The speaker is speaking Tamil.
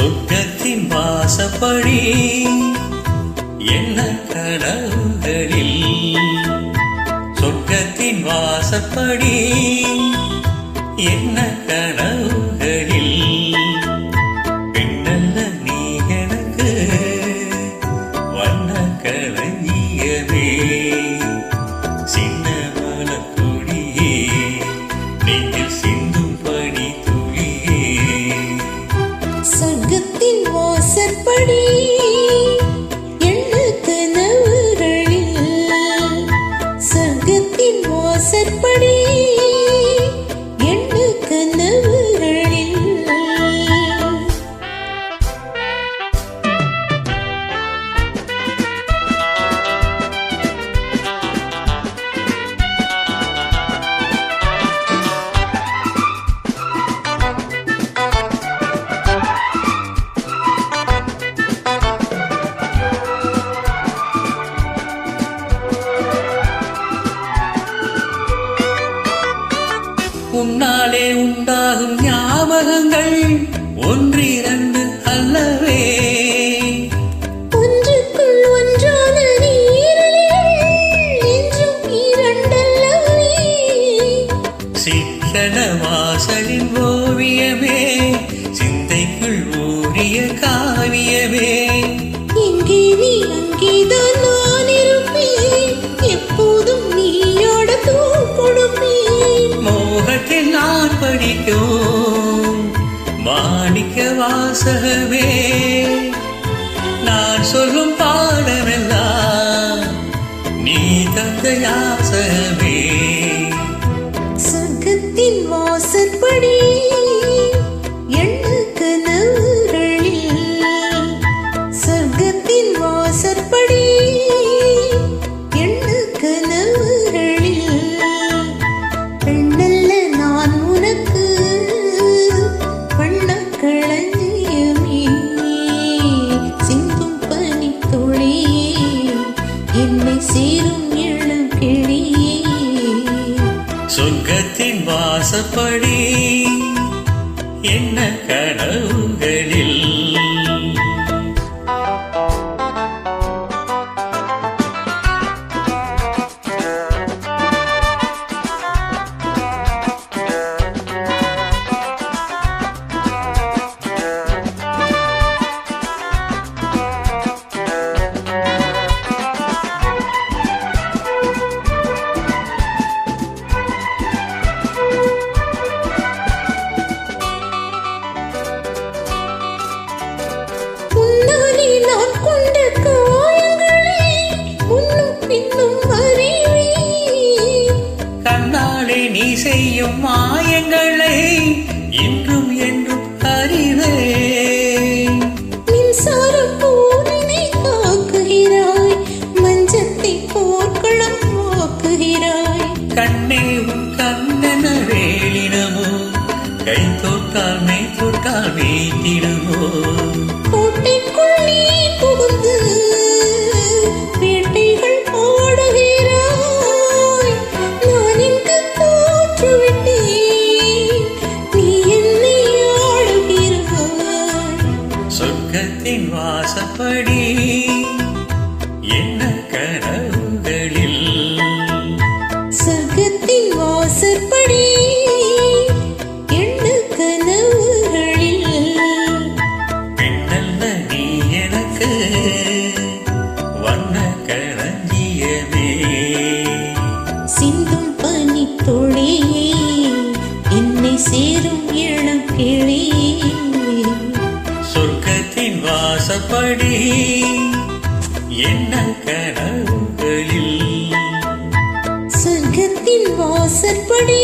சொர்க்கத்தின் வாசப்படி என்ன கனவுகளில்? சொர்க்கத்தின் வாசப்படி என்ன கனவுகளில்? பெண்ணல்ல நீ எனக்கு வண்ண கலங்கியவே. சின்ன மலக்குடியே நீங்கள் சின்ன உன்னாலே உண்டாகும் ஞாபகங்கள் ஒன்றிரண்டு அல்லவே. சிக்கன வாசலின் வாசகமே. நான் சொல்லும் பாடமெல்லாம் நீ தந்த யாசகமே. சங்கத்தின் வாசற்படி சேரும் இளம் கிளியே சொர்க்கத்தின் வாசப்படி என்ன கனவுகளில் செய்யும் மாயங்களை இன்றும் என்றும் வாக்குகிறாய் கண்ணே உன் கண்ணன வேலினமோ கை தொட்டால் மெய் தொட்டால் வீட்டிடுமோ கோட்டைக்குள் நீ புகுந்து எப்படி என்ன வாசப்படி என்ன கனவுகளில் சொர்க்கத்தின் வாசற்படி